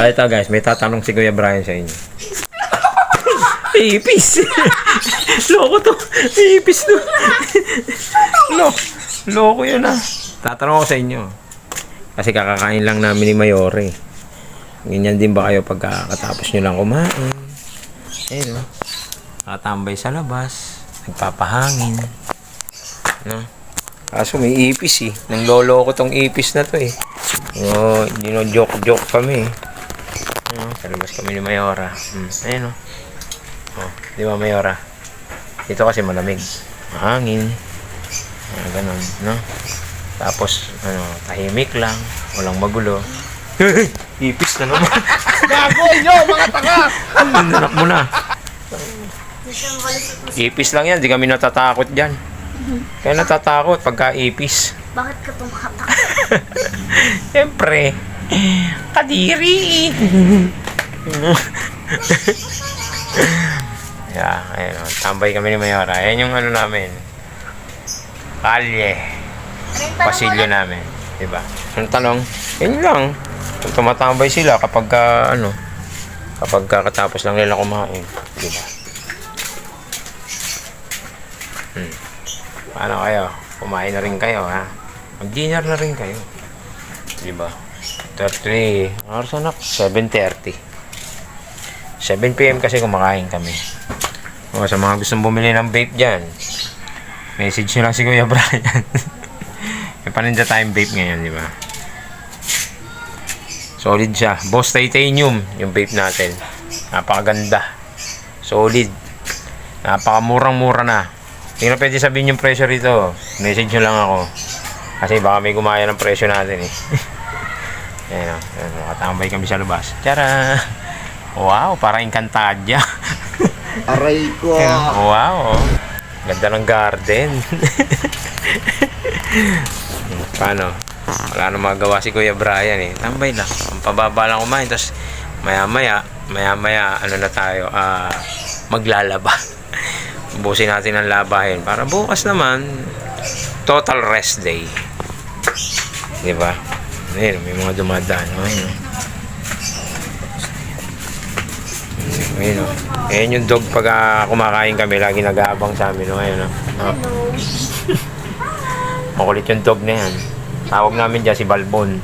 Ah, ito guys, may tatanong si Kuya Brian sa inyo. Ipis! Loko to! Ipis to! Lo, loko yun ah. Tatanong ako sa inyo. Kasi kakakain lang namin ni Mayore. Ganyan din ba kayo pagkakatapos nyo lang kumain? Ayun no? Tatambay sa labas. Nagpapahangin. No? Kaso may ipis eh. Nang lolo ko tong ipis na to eh. Oh, hindi no joke-joke kami eh. Ano, sa labas kami ni Mayora. Hmm. Ayun o. Oh, di ba Mayora? Dito kasi malamig. Mahangin. Ah, ganun, no? Tapos, ano, tahimik lang. Walang magulo. Ipis na naman. Gago nyo, mga tanga! Nanak mo na. Ipis lang yan. Di kami natatakot dyan. Kaya natatakot pagka ipis. Bakit ka tumatak? Siyempre. Kadiri. yeah, ayun. Tambay kami ni Mayora. Ayan yung ano namin. Kalye. Pasilyo namin. Diba? Ang tanong, yun lang. Kung tumatambay sila kapag ka, ano, kapag kakatapos lang nila kumain. Diba? Hmm. Paano kayo? Kumain na rin kayo, ha? Mag-dinner na rin kayo. Diba? 33. Oras anak? 7.30. 7pm kasi kumakain kami. O, sa mga gustong bumili ng vape dyan, message nyo lang si Kuya Brian. May paninda tayong vape ngayon, di ba? Solid siya. Boss Titanium, yung vape natin. Napakaganda. Solid. Napakamurang-mura na. Hindi na pwede sabihin yung presyo rito. Message nyo lang ako. Kasi baka may gumaya ng presyo natin eh. Ayan o. Ayan, Nakatambay kami sa labas. Tara! Wow, parang Encantadia. Aray ko. wow. oh. Ganda ng garden. Paano? Wala nang magawa si Kuya Brian eh. Tambay lang. Ang pababa lang kumain. Tapos maya maya, maya maya, ano na tayo, ah, maglalaba. Busin natin ang labahin. Para bukas naman, total rest day. Di ba? Ayun, may mga dumadaan. Ayun, oh. Ayun, oh. Ayun yung dog pag ah, kumakain kami, lagi nag-aabang sa amin. Oh, ayun, oh. Oh. Makulit yung dog na yan. Tawag namin dyan si Balbon.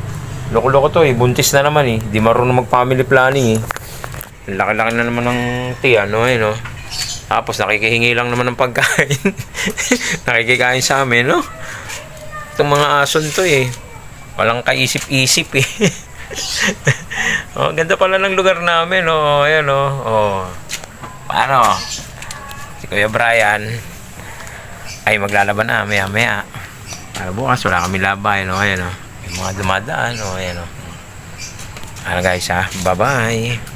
Loko-loko to eh. Buntis na naman eh. Di marunong mag-family planning eh. Laki-laki na naman ng tiyan, no? Eh, no? Tapos nakikihingi lang naman ng pagkain. Nakikikain sa amin, no? Itong mga ason to eh. Walang kaisip-isip eh. oh, ganda pala ng lugar namin, oh. Ayan, oh. oh. Paano? Si Kuya Brian ay maglalaban na maya-maya. Para bukas wala kami labay, no? Ayan, no? Yung mga dumadaan, no? Ayan, no? Ano guys, ha? Bye-bye!